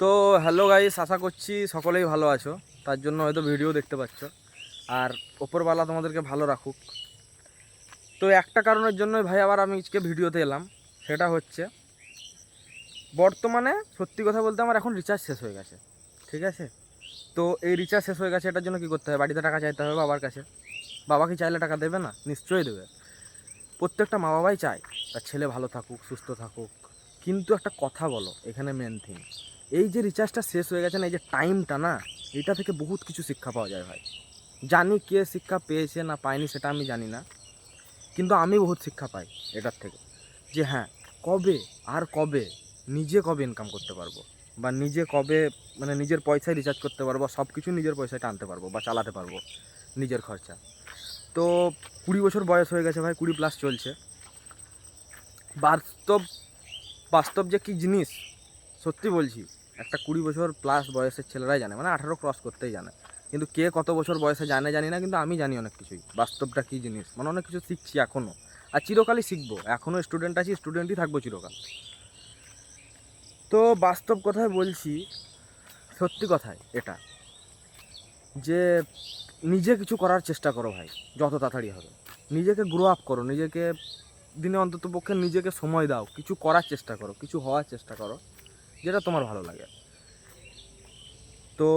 তো hello guys আশা করছি সকলেই ভালো আছো। তার জন্য হয়তো ভিডিও দেখতে পাচ্ছ। আর ওপরওয়ালা তোমাদেরকে ভালো রাখুক। তো একটা কারণের জন্যই ভাই আবার আমি আজকে ভিডিওতে এলাম। সেটা হচ্ছে, বর্তমানে সত্যি কথা বলতে আমার এখন রিচার্জ শেষ হয়ে গেছে। ঠিক আছে? তো এই রিচার্জ শেষ হয়ে গেছে, এটার জন্য কী করতে হবে? বাড়িতে টাকা চাইতে হবে বাবার কাছে। বাবা কি চাইলে টাকা দেবে না? নিশ্চয়ই দেবে। প্রত্যেকটা মা বাবাই চায়, তার ছেলে ভালো থাকুক, সুস্থ থাকুক। কিন্তু একটা কথা বলো, এখানে মেন থিং এই যে রিচার্জটা শেষ হয়ে গেছে না, এই যে টাইমটা না, এটা থেকে বহুত কিছু শিক্ষা পাওয়া যায় ভাই। জানি কে শিক্ষা পেয়েছে না পায়নি সেটা আমি জানি না, কিন্তু আমি বহুত শিক্ষা পাই এটার থেকে। যে হ্যাঁ কবে আর কবে নিজে কবে ইনকাম করতে পারব? বা নিজে কবে মানে নিজের পয়সায় রিচার্জ করতে পারব সব কিছু নিজের পয়সায় টানতে পারব, বা চালাতে পারব নিজের খরচা। তো কুড়ি বছর বয়স হয়ে গেছে ভাই, কুড়ি প্লাস চলছে। বাস্তব বাস্তব যে কী জিনিস, সত্যি বলছি একটা কুড়ি বছর প্লাস বয়সের ছেলেরাই জানে মানে আঠারো ক্রস করতেই জানে। কিন্তু কে কত বছর বয়সে জানে জানি না, কিন্তু আমি জানি অনেক কিছুই। বাস্তবটা কী জিনিস? মানে অনেক কিছু শিখছি এখনও আর চিরকালই শিখব। এখনও স্টুডেন্ট আছি স্টুডেন্টই থাকব চিরকাল। তো বাস্তব কথায় বলছি, সত্যি কথায় এটা, যে নিজে কিছু করার চেষ্টা করো ভাই, যত তাড়াতাড়ি হবে। নিজেকে গ্রো আপ করো, নিজেকে, দিনে অন্তত পক্ষে নিজেকে সময় দাও। কিছু করার চেষ্টা করো, কিছু হওয়ার চেষ্টা করো। যেটা তোমার ভালো লাগে। তো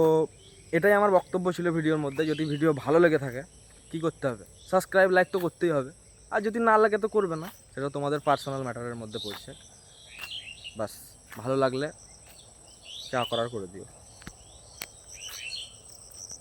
এটাই আমার বক্তব্য ছিল ভিডিওর মধ্যে, যদি ভিডিও ভালো লেগে থাকে, কি করতে হবে? সাবস্ক্রাইব লাইক তো করতেই হবে। আর যদি না লাগে তো করবে না। সেটা তোমাদের পার্সোনাল ম্যাটারের মধ্যে পড়ছে। বাস, ভালো লাগলে যা করার করে দিও।